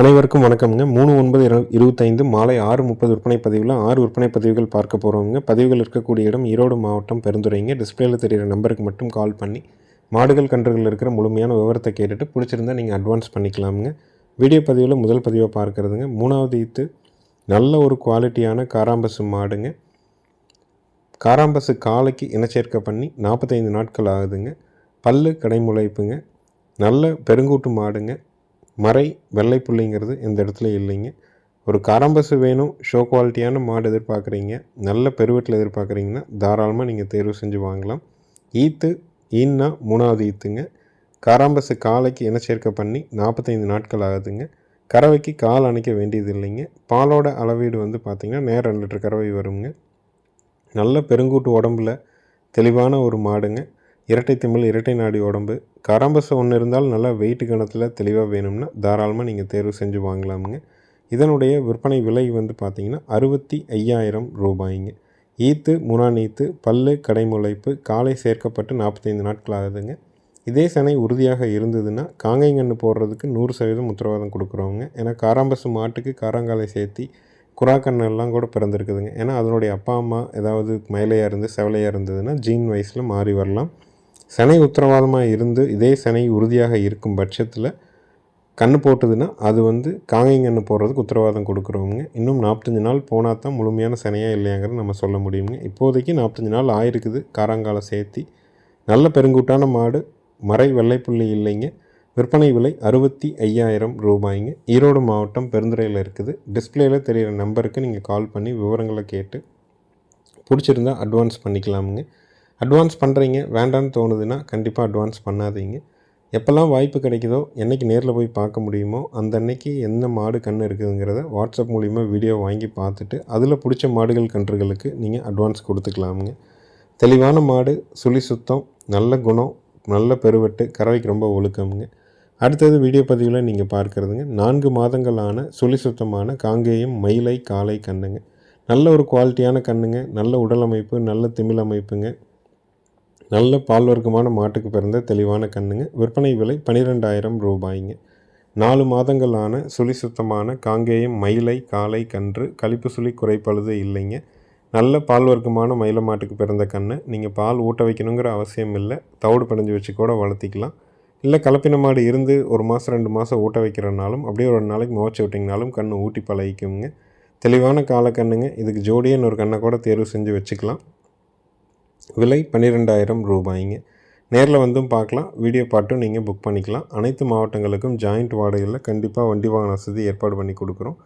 அனைவருக்கும் வணக்கம்ங்க. மூணு ஒன்பது இரு இருபத்தைந்து மாலை ஆறு முப்பது விற்பனை பதிவில் ஆறு விற்பனை பதிவுகள் பார்க்க போகிறோங்க பதிவுகள் இருக்கக்கூடிய இடம் ஈரோடு மாவட்டம் பெருந்துறைங்க. டிஸ்பிளேயில் தெரிகிற நம்பருக்கு மட்டும் கால் பண்ணி மாடுகள் கன்றுகள் இருக்கிற முழுமையான விவரத்தை கேட்டுட்டு பிடிச்சிருந்தா நீங்கள் அட்வான்ஸ் பண்ணிக்கலாமுங்க. வீடியோ பதிவில் முதல் பதிவை பார்க்குறதுங்க. மூணாவது ஈத்து நல்ல ஒரு குவாலிட்டியான காராம்பசு மாடுங்க. காராம்பசு காலைக்கு இனச்சேர்க்கை பண்ணி நாற்பத்தைந்து நாட்கள் ஆகுதுங்க. பல்லு கடைமுளைப்புங்க. நல்ல பெருங்கூட்டு மாடுங்க. மறை வெள்ளை புள்ளிங்கிறது இந்த இடத்துல இல்லைங்க. ஒரு காராம்பசு வேணும் ஷோ குவாலிட்டியான மாடு எதிர்பார்க்குறீங்க நல்ல பெருவெட்டில் எதிர்பார்க்குறீங்கன்னா தாராளமாக நீங்கள் தேர்வு செஞ்சு வாங்கலாம். ஈத்து ஈன்னா மூணாவது ஈத்துங்க. காராம்பசு காலைக்கு இனச்சேர்க்கை பண்ணி நாற்பத்தைந்து நாட்கள் ஆகுதுங்க. கறவைக்கு கால் அணைக்க வேண்டியது இல்லைங்க. பாலோட அளவீடு வந்து பார்த்திங்கன்னா நேரம் ரெண்டு லிட்டர் கறவை வருங்க. நல்ல பெருங்கூட்டு உடம்புல தெளிவான ஒரு மாடுங்க. இரட்டை திமிழ் இரட்டை நாடி உடம்பு. காராம்பசம் ஒன்று இருந்தால் நல்லா வெயிட்டு கணத்தில் தெளிவாக வேணும்னா தாராளமாக நீங்கள் தேர்வு செஞ்சு வாங்கலாமுங்க. இதனுடைய விற்பனை விலை வந்து பார்த்திங்கன்னா அறுபத்தி ஐயாயிரம் ரூபாய்ங்க. ஈத்து முனான் ஈத்து பல்லு கடைமுளைப்பு காலை சேர்க்கப்பட்டு நாற்பத்தைந்து நாட்கள் ஆகுதுங்க. இதே சனை உறுதியாக இருந்ததுன்னா காங்கைங்கன்று போடுறதுக்கு நூறு சதவீதம் உத்தரவாதம் கொடுக்குறவங்க. ஏன்னா காராம்பசு மாட்டுக்கு காராங்காலை சேர்த்தி குறாக்கண்ணெல்லாம் கூட பிறந்திருக்குதுங்க. ஏன்னா அதனுடைய அப்பா அம்மா ஏதாவது மயிலையாக இருந்து செவலையாக இருந்ததுன்னா ஜீன் வயசில் மாறி வரலாம். சனை உத்தரவாதமாக இருந்து இதே சனை உறுதியாக இருக்கும் பட்சத்தில் கன்று போட்டுதுன்னா அது வந்து காங்கைங்கன்று போடுறதுக்கு உத்தரவாதம் கொடுக்குறவங்க. இன்னும் நாற்பத்தஞ்சு நாள் போனால் தான் முழுமையான சனையாக இல்லையாங்கிறத நம்ம சொல்ல முடியுங்க. இப்போதைக்கு நாற்பத்தஞ்சு நாள் ஆயிருக்குது. காராங்கால சேர்த்தி நல்ல பெருங்கூட்டான மாடு மறை வெள்ளைப்புள்ளி இல்லைங்க. விற்பனை விலை அறுபத்தி ஐயாயிரம் ரூபாய்ங்க. ஈரோடு மாவட்டம் பெருந்துறையில் இருக்குது. டிஸ்பிளேயில் தெரிகிற நம்பருக்கு நீங்கள் கால் பண்ணி விவரங்களை கேட்டு பிடிச்சிருந்தா அட்வான்ஸ் பண்ணிக்கலாமுங்க. அட்வான்ஸ் பண்ணுறீங்க வேண்டான்னு தோணுதுன்னா கண்டிப்பாக அட்வான்ஸ் பண்ணாதீங்க. எப்போல்லாம் வாய்ப்பு கிடைக்குதோ என்றைக்கு நேரில் போய் பார்க்க முடியுமோ அந்த அன்னைக்கு என்ன மாடு கன்று இருக்குதுங்கிறத வாட்ஸ்அப் மூலிமா வீடியோ வாங்கி பார்த்துட்டு அதில் பிடிச்ச மாடுகள் கன்றுகளுக்கு நீங்கள் அட்வான்ஸ் கொடுத்துக்கலாமுங்க. தெளிவான மாடு சுழி சுத்தம் நல்ல குணம் நல்ல பெருவெட்டு கறவைக்கு ரொம்ப ஒழுக்கமுங்க. அடுத்தது வீடியோ பதிவில் நீங்கள் பார்க்குறதுங்க. நான்கு மாதங்களான சுழி சுத்தமான காங்கேயம் மயிலை காலை கண்ணுங்க. நல்ல ஒரு குவாலிட்டியான கண்ணுங்க. நல்ல உடல் அமைப்பு நல்ல திமிழ் அமைப்புங்க. நல்ல பால் வர்க்கமான மாட்டுக்கு பிறந்த தெளிவான கண்ணுங்க. விற்பனை விலை பன்னிரெண்டாயிரம் ரூபாய்ங்க. நாலு மாதங்களான சுழி சுத்தமான காங்கேயம் மயிலை காலை கன்று கழிப்பு சுழி குறைப்பழுது இல்லைங்க. நல்ல பால் வர்க்கமான மயில மாட்டுக்கு பிறந்த கன்று நீங்கள் பால் ஊட்ட வைக்கணுங்கிற அவசியம் இல்லை. தவிடு பிணைஞ்சு வச்சு கூட வளர்த்திக்கலாம். இல்லை கலப்பின மாடு இருந்து ஒரு மாதம் ரெண்டு மாதம் ஊட்ட வைக்கிறனாலும் அப்படியே ஒரு நாளைக்கு முவச்சு விட்டிங்கனாலும் கண்ணு ஊட்டி பழகிக்குங்க. தெளிவான கால கண்ணுங்க. இதுக்கு ஜோடியன்னு ஒரு கண்ணை கூட தேர்வு செஞ்சு வச்சுக்கலாம். விலை பன்னிரெண்டாயிரம் ரூபாய்ங்க. நேரில் வந்தும் பார்க்கலாம். வீடியோ பாட்டும் நீங்கள் புக் பண்ணிக்கலாம். அனைத்து மாவட்டங்களுக்கும் ஜாயிண்ட் வாடகையில் கண்டிப்பாக வண்டி வாகன வசதி ஏற்பாடு பண்ணி கொடுக்குறோம்.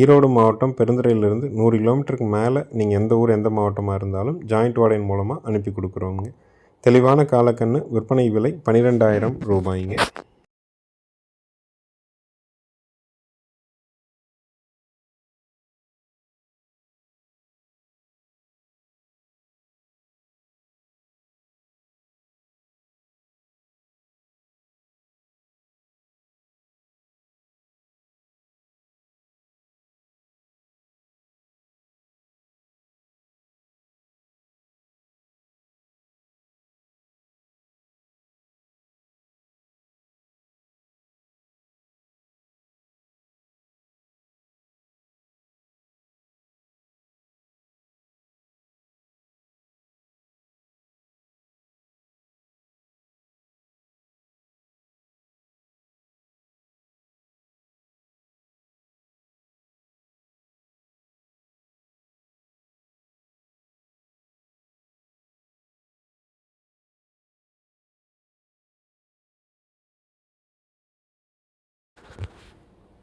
ஈரோடு மாவட்டம் பெருந்துறையிலிருந்து நூறு கிலோமீட்டருக்கு மேலே நீங்கள் எந்த ஊர் எந்த மாவட்டமாக இருந்தாலும் ஜாயிண்ட் வாடகையின் மூலமாக அனுப்பி கொடுக்குறோங்க தெளிவான காலக்கண்ணு விற்பனை விலை பன்னிரெண்டாயிரம் ரூபாய்ங்க.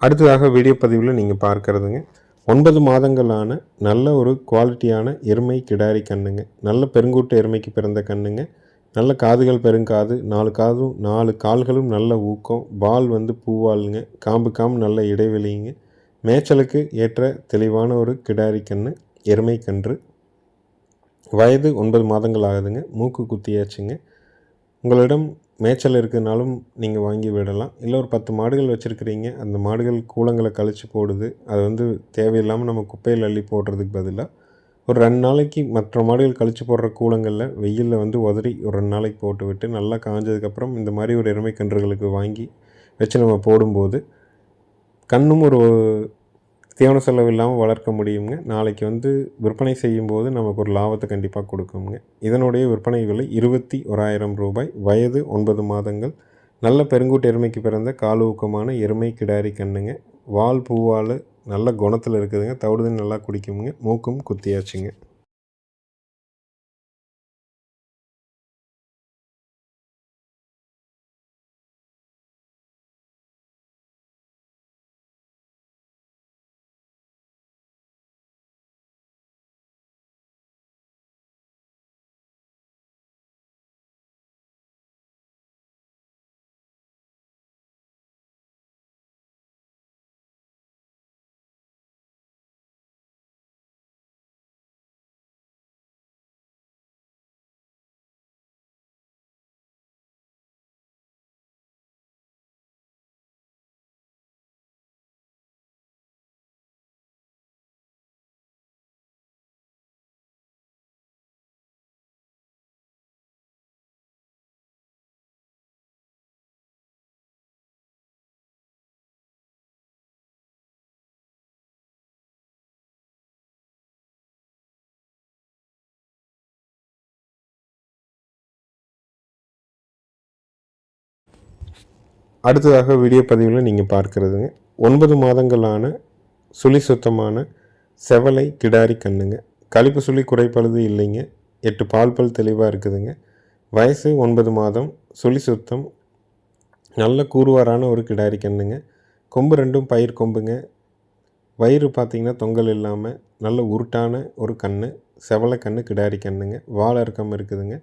அடுத்ததாக வீடியோ பதிவில் நீங்கள் பார்க்குறதுங்க. ஒன்பது மாதங்களான நல்ல ஒரு குவாலிட்டியான எருமை கிடாரி கண்ணுங்க. நல்ல பெருங்கூட்டு எருமைக்கு பிறந்த கண்ணுங்க. நல்ல காதுகள் பெருங்காது நாலு காதும் நாலு கால்களும் நல்ல ஊக்கம். பால் வந்து பூவாளுங்க காம்பு காம்பு நல்ல இடைவெளிங்க. மேய்ச்சலுக்கு ஏற்ற தெளிவான ஒரு கிடாரி கன்று எருமை கன்று. வயது ஒன்பது மாதங்கள் ஆகுதுங்க. மூக்கு குத்தியாச்சுங்க. உங்களிடம் மேய்ச்சல் இருக்குதுனாலும் நீங்கள் வாங்கி விடலாம். இல்லை ஒரு பத்து மாடுகள் வச்சுருக்கிறீங்க அந்த மாடுகள் கூலங்களை கழித்து போடுது அது வந்து தேவையில்லாமல் நம்ம குப்பையில் அள்ளி போடுறதுக்கு பதிலாக ஒரு ரெண்டு நாளைக்கு மற்ற மாடுகள் கழித்து போடுற கூலங்களில் வெயிலில் வந்து உதறி ஒரு ரெண்டு நாளைக்கு போட்டு விட்டு நல்லா காஞ்சதுக்கப்புறம் இந்த மாதிரி ஒரு எருமை கன்றுகளுக்கு வாங்கி வச்சு நம்ம போடும்போது கண்ணும் ஒரு தீவன செலவு இல்லாமல் வளர்க்க முடியுங்க நாளைக்கு வந்து விற்பனை செய்யும்போது நமக்கு ஒரு லாபத்தை கண்டிப்பாக கொடுக்குங்க இதனுடைய விற்பனை விலை இருபத்தி ஓராயிரம் ரூபாய். வயது ஒன்பது மாதங்கள். நல்ல பெருங்கூட்டு எருமைக்கு பிறந்த கால் ஊக்கமான எருமை கிடாரி கண்ணுங்க. வால் பூவால் நல்ல குணத்தில் இருக்குதுங்க. தவிடு நல்லா குடிக்குங்க மூக்கும் குத்தியாச்சுங்க. அடுத்ததாக வீடியோ பதிவில் நீங்கள் பார்க்குறதுங்க ஒன்பது மாதங்களான சுழி சுத்தமான செவலை கிடாரி கண்ணுங்க. கழிப்பு சுழி குறைப்பழுது இல்லைங்க. எட்டு பால் பல் தெளிவாக இருக்குதுங்க. வயசு ஒன்பது மாதம் சுழி சுத்தம் நல்ல கூறுவாரான ஒரு கிடாரி கண்ணுங்க. கொம்பு ரெண்டும் பயிர் கொம்புங்க. வயிறு பார்த்திங்கன்னா தொங்கல் இல்லாமல் நல்ல உருட்டான ஒரு கண் செவலை கண் கிடாரி கண்ணுங்க. வாழ இறக்கம் இருக்குதுங்க.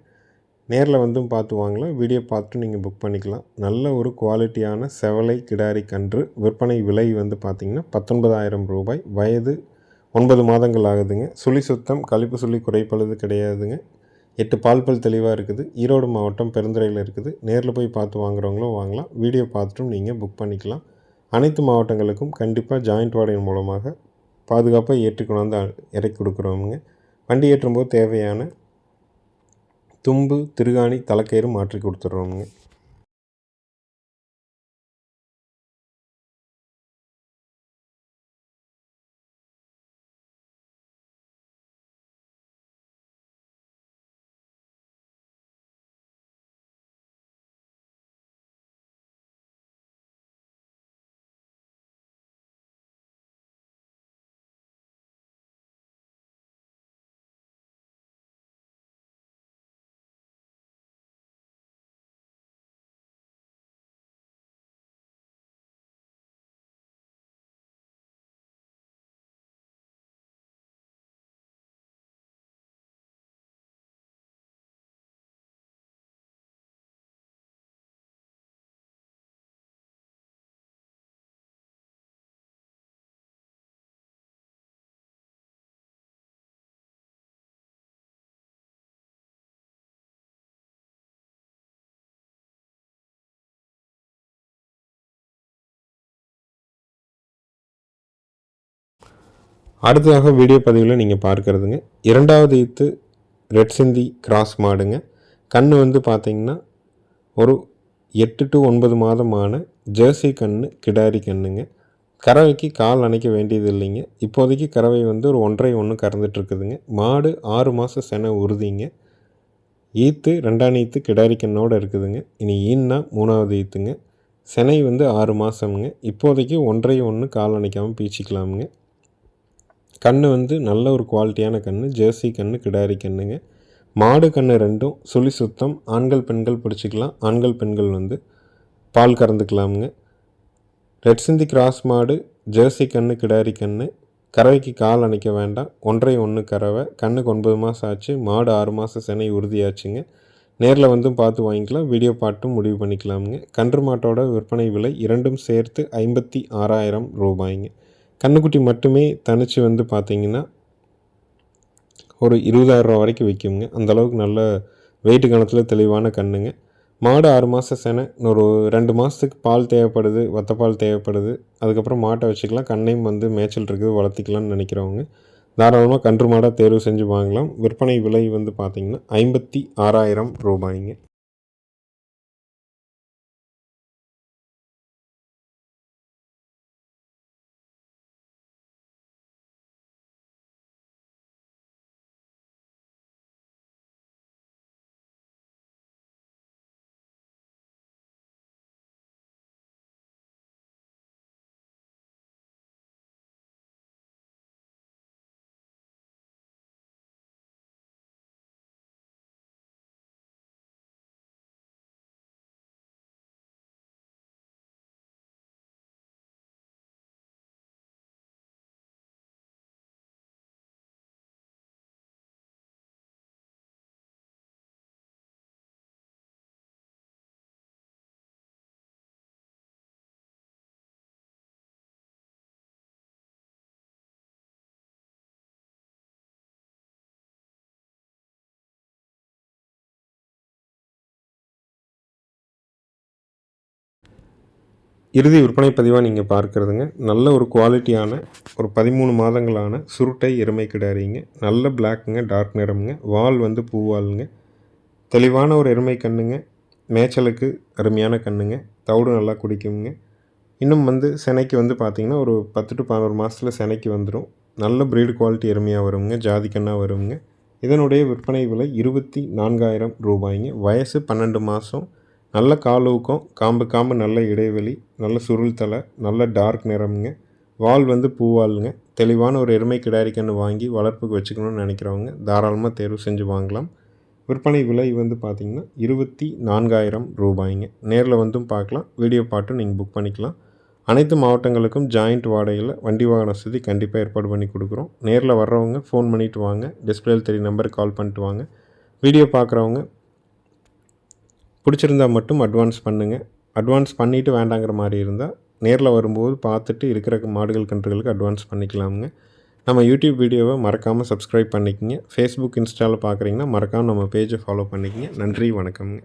நேரில் வந்தும் பார்த்து வாங்கலாம். வீடியோ பார்த்துட்டு நீங்கள் புக் பண்ணிக்கலாம். நல்ல ஒரு குவாலிட்டியான செவலை கிடாரி கன்று. விற்பனை விலை வந்து பார்த்திங்கன்னா பத்தொன்பதாயிரம் ரூபாய். வயது ஒன்பது மாதங்கள் ஆகுதுங்க. சுழி சுத்தம் கழிப்பு சுழி குறைப்பழுது கிடையாதுங்க. எட்டு பால் பல் தெளிவாக இருக்குது. ஈரோடு மாவட்டம் பெருந்துறையில் இருக்குது. நேரில் போய் பார்த்து வாங்குறவங்களும் வாங்கலாம். வீடியோ பார்த்துட்டும் நீங்கள் புக் பண்ணிக்கலாம். அனைத்து மாவட்டங்களுக்கும் கண்டிப்பாக ஜாயிண்ட் வாடகை மூலமாக பாதுகாப்பாக ஏற்றி கொண்டாந்து இறக்கி கொடுக்குறோமுங்க. வண்டி ஏற்றும்போது தேவையான தும்பு திருகாணி தலைக்கயிறு மாற்றி கொடுத்துட்றோமுங்க அடுத்ததாக வீடியோ பதிவில் நீங்கள் பார்க்குறதுங்க. இரண்டாவது ஈத்து ரெட் சிந்தி கிராஸ் மாடுங்க. கண் வந்து பார்த்திங்கன்னா ஒரு எட்டு டு ஒன்பது மாதமான ஜெர்சி கன்று கிடாரி கண்ணுங்க. கறவைக்கு கால் அணைக்க வேண்டியது இல்லைங்க. இப்போதைக்கு கறவை வந்து ஒரு ஒன்றரை ஒன்று கறந்துட்டுருக்குதுங்க மாடு ஆறு மாதம் செனை உறுதிங்க. ஈத்து ரெண்டாம் ஈத்து கிடாரி கண்ணோடு இருக்குதுங்க. இனி ஈன்னா மூணாவது ஈத்துங்க. செனை வந்து ஆறு மாதம்ங்க இப்போதைக்கு ஒன்றரை ஒன்று கால் அணைக்காமல் பீச்சிக்கலாமுங்க. கன்று வந்து நல்ல ஒரு குவாலிட்டியான கன்று ஜெர்சி கன்று கிடாரி கன்றுங்க மாடு கன்று ரெண்டும் சுழி சுத்தம் ஆண்கள் பெண்கள் பிடிச்சிக்கலாம். ஆண்கள் பெண்கள் வந்து பால் கறந்துக்கலாமுங்க. ரெட் சிந்தி கிராஸ் மாடு ஜெர்சி கன்று கிடாரி கன்று கறவைக்கு கால் அணைக்க வேண்டாம். ஒன்றை ஒன்று கறவை. கண்ணுக்கு ஒன்பது மாதம் ஆச்சு. மாடு ஆறு மாதம் செனை உறுதியாச்சுங்க. நேரில் வந்தும் பார்த்து வாங்கிக்கலாம். வீடியோ பாட்டும் முடிவு பண்ணிக்கலாமுங்க. கன்று மாட்டோட விற்பனை விலை இரண்டும் சேர்த்து ஐம்பத்தி ஆறாயிரம் ரூபாய்ங்க. கண்ணுக்குட்டி மட்டுமே தனித்து வந்து பார்த்திங்கன்னா ஒரு இருபதாயிரரூவா வரைக்கும் விற்குங்க அந்தளவுக்கு நல்ல வெயிட்டு கணத்தில் தெளிவான கண்ணுங்க. மாடு ஆறு மாதம் செனை ஒரு ரெண்டு மாதத்துக்கு பால் தேவைப்படுது வத்தப்பால் தேவைப்படுது. அதுக்கப்புறம் மாட்டை வச்சுக்கலாம் கண்ணையும் வந்து மேய்ச்சல் இருக்குது வளர்த்திக்கலாம்னு நினைக்கிறவங்க. தாராளமாக கன்று மாடாக தேர்வு செஞ்சு வாங்கலாம். விற்பனை விலை வந்து பார்த்திங்கன்னா ஐம்பத்தி ஆறாயிரம் ரூபாய்ங்க. இறுதி விற்பனை பதிவாக நீங்கள் பார்க்குறதுங்க. நல்ல ஒரு குவாலிட்டியான ஒரு பதிமூணு மாதங்களான சுருட்டை எருமை கிடாரிங்க நல்ல பிளாக்குங்க டார்க் நிறமுங்க. வால் வந்து பூவாலுங்க. தெளிவான ஒரு எருமை கண்ணுங்க. மேய்ச்சலுக்கு அருமையான கண்ணுங்க. தவிடு நல்லா குடிக்குங்க. இன்னும் வந்து செனைக்கு வந்து பார்த்திங்கன்னா ஒரு பத்து டு பதினோரு மாதத்தில் செனைக்கு வந்துடும் நல்ல ப்ரீடு குவாலிட்டி எருமையாக வருங்க. ஜாதி கண்ணாக வருங்க. இதனுடைய விற்பனை விலை இருபத்தி நான்காயிரம் ரூபாய்ங்க. வயசு பன்னெண்டு மாதம் நல்ல கால் ஊக்கம் காம்பு காம்பு நல்ல இடைவெளி நல்ல சுருள் தலை நல்ல டார்க் நிறமுங்க. வால் வந்து பூவாளுங்க தெளிவான ஒரு எருமை கிடாரிக்கன்று வாங்கி வளர்ப்புக்கு வச்சுக்கணும்னு நினைக்கிறவங்க தாராளமாக தேர்வு செஞ்சு வாங்கலாம். விற்பனை விலை வந்து பார்த்திங்கன்னா இருபத்தி நான்காயிரம் ரூபாய்ங்க. நேரில் வந்தும் பார்க்கலாம் வீடியோ பாட்டும் நீங்கள் புக் பண்ணிக்கலாம். அனைத்து மாவட்டங்களுக்கும் ஜாயிண்ட் வாடகையில் வண்டி வாகன வசதி கண்டிப்பாக ஏற்பாடு பண்ணி கொடுக்குறோம். நேரில் வர்றவங்க ஃபோன் பண்ணிவிட்டு வாங்க. டிஸ்பிளேல தெரிய நம்பருக்கு கால் பண்ணிட்டு வாங்க. வீடியோ பார்க்குறவங்க பிடிச்சிருந்தா மட்டும் அட்வான்ஸ் பண்ணுங்கள் அட்வான்ஸ் பண்ணிவிட்டு வேண்டாங்கிற மாதிரி இருந்தால் நேரில் வரும்போது பார்த்துட்டு இருக்கிற மாடுகள் கன்றுகளுக்கு அட்வான்ஸ் பண்ணிக்கலாமுங்க. நம்ம யூடியூப் வீடியோவை மறக்காமல் சப்ஸ்கிரைப் பண்ணிக்கங்க. ஃபேஸ்புக் இன்ஸ்டாவில் பார்க்குறீங்கன்னா மறக்காமல் நம்ம பேஜை ஃபாலோ பண்ணிக்கங்க. நன்றி வணக்கம்ங்க.